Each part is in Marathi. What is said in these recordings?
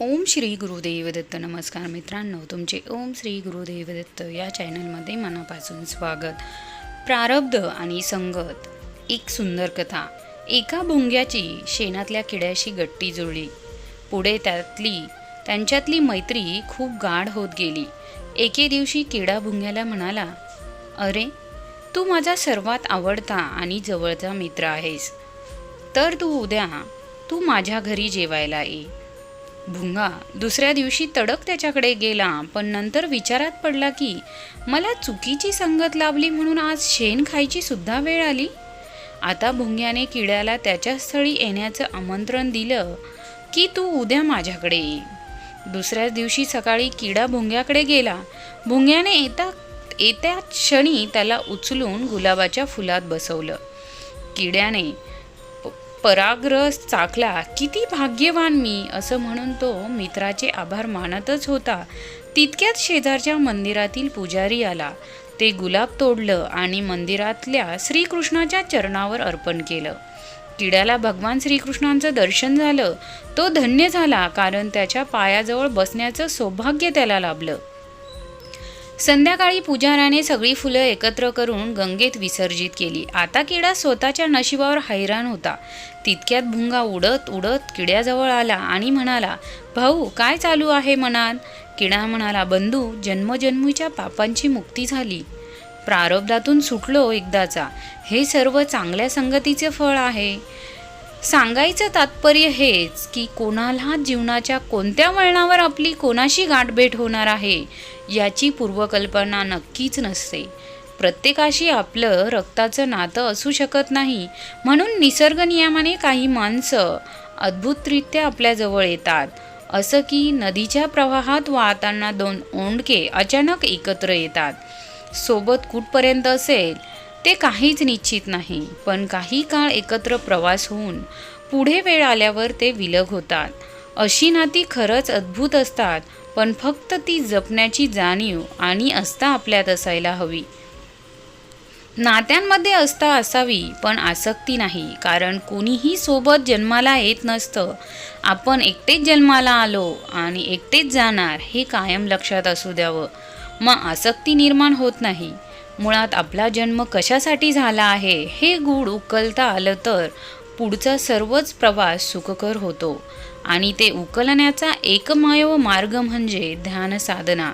ओम श्री गुरुदेव दत्त नमस्कार मित्रांनो तुमचे ओम श्री गुरुदेव दत्त या चॅनलमध्ये मनापासून स्वागत. प्रारब्ध आणि संगत एक सुंदर कथा. एका भुंग्याची शेणातल्या किड्याशी गट्टी जुळली. पुढे त्यातली त्यांच्यातली मैत्री खूप गाढ होत गेली. एके दिवशी किडा भुंग्याला म्हणाला अरे तू माझा सर्वात आवडता आणि जवळचा मित्र आहेस. तर तू उद्या तू माझ्या घरी जेवायला ये. भुंगा. दुसऱ्या दिवशी तडक त्याच्याकडे गेला पण नंतर विचारात पडला की मला चुकीची संगत लाभली म्हणून आज शेण खायची सुद्धा वेळ आली? आता भुंग्याने किड्याला त्याच्या स्थळी येण्याचं आमंत्रण दिलं की तू उद्या माझ्याकडे ये. दुसऱ्याच दिवशी सकाळी किडा भुंग्याकडे गेला. भुंग्याने येता येत्या क्षणी त्याला उचलून गुलाबाच्या फुलात बसवलं. किड्याने परागरस चाकला किती भाग्यवान मी असं म्हणून तो मित्राचे आभार मानतच होता. तितक्यात शेजारच्या मंदिरातील पुजारी आला. ते गुलाब तोडलं आणि मंदिरातल्या श्रीकृष्णाच्या चरणावर अर्पण केलं. किड्याला भगवान श्रीकृष्णांचं दर्शन झालं. तो धन्य झाला कारण त्याच्या पायाजवळ बसण्याचं सौभाग्य त्याला लाभलं. संध्याकाळी पुजाराने सगळी फुलं एकत्र करून गंगेत विसर्जित केली. आता किडा स्वतःच्या नशिबावर हैराण होता. तितक्यात भुंगा उडत उडत किड्याजवळ आला आणि म्हणाला भाऊ काय चालू आहे मनात? किडा म्हणाला बंधू जन्मजन्मीच्या पापांची मुक्ती झाली. प्रारब्धातून सुटलो एकदाचा. हे सर्व चांगल्या संगतीचे फळ आहे. सांगायचं तात्पर्य हेच की कोणाला जीवनाच्या कोणत्या वळणावर आपली कोणाशी गाठभेट होणार आहे याची पूर्वकल्पना नक्कीच नसते. प्रत्येकाशी आपलं रक्ताचं नातं असू शकत नाही म्हणून निसर्ग नियमाने काही माणसं अद्भुतरित्या आपल्याजवळ येतात. असं की नदीच्या प्रवाहात वाहताना दोन ओंडके अचानक एकत्र येतात. सोबत कुठपर्यंत असेल ते काहीच निश्चित नाही. पण काही काळ एकत्र प्रवास होऊन पुढे वेळ आल्यावर ते विलग होतात. अशी नाती खरंच अद्भुत असतात पण फक्त ती जपण्याची जाणीव आणि आस्था आपल्यात असायला हवी. नात्यांमध्ये आस्था असावी पण आसक्ती नाही कारण कोणीही सोबत जन्माला येत नसतं. आपण एकटेच जन्माला आलो आणि एकटेच जाणार हे कायम लक्षात असू द्यावं. मग आसक्ती निर्माण होत नाही. मुळात आपला जन्म कशासाठी झाला आहे हे गूढ उकलता आलं तर पुढचा सर्वच प्रवास सुखकर होतो. आणि ते उकलण्याचा एकमेव मार्ग म्हणजे ध्यान साधना.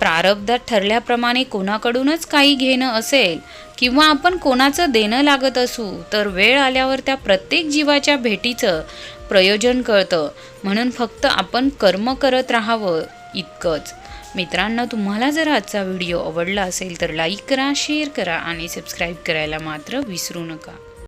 प्रारब्धात ठरल्याप्रमाणे कोणाकडूनच काही घेणं असेल किंवा आपण कोणाचं देणं लागत असू तर वेळ आल्यावर त्या प्रत्येक जीवाच्या भेटीचं प्रयोजन कळतं. म्हणून फक्त आपण कर्म करत राहावं इतकंच. मित्रांनो तुम्हाला जर आजचा व्हिडिओ आवडला असेल तर लाईक करा शेअर करा आणि सबस्क्राईब करायला मात्र विसरू नका.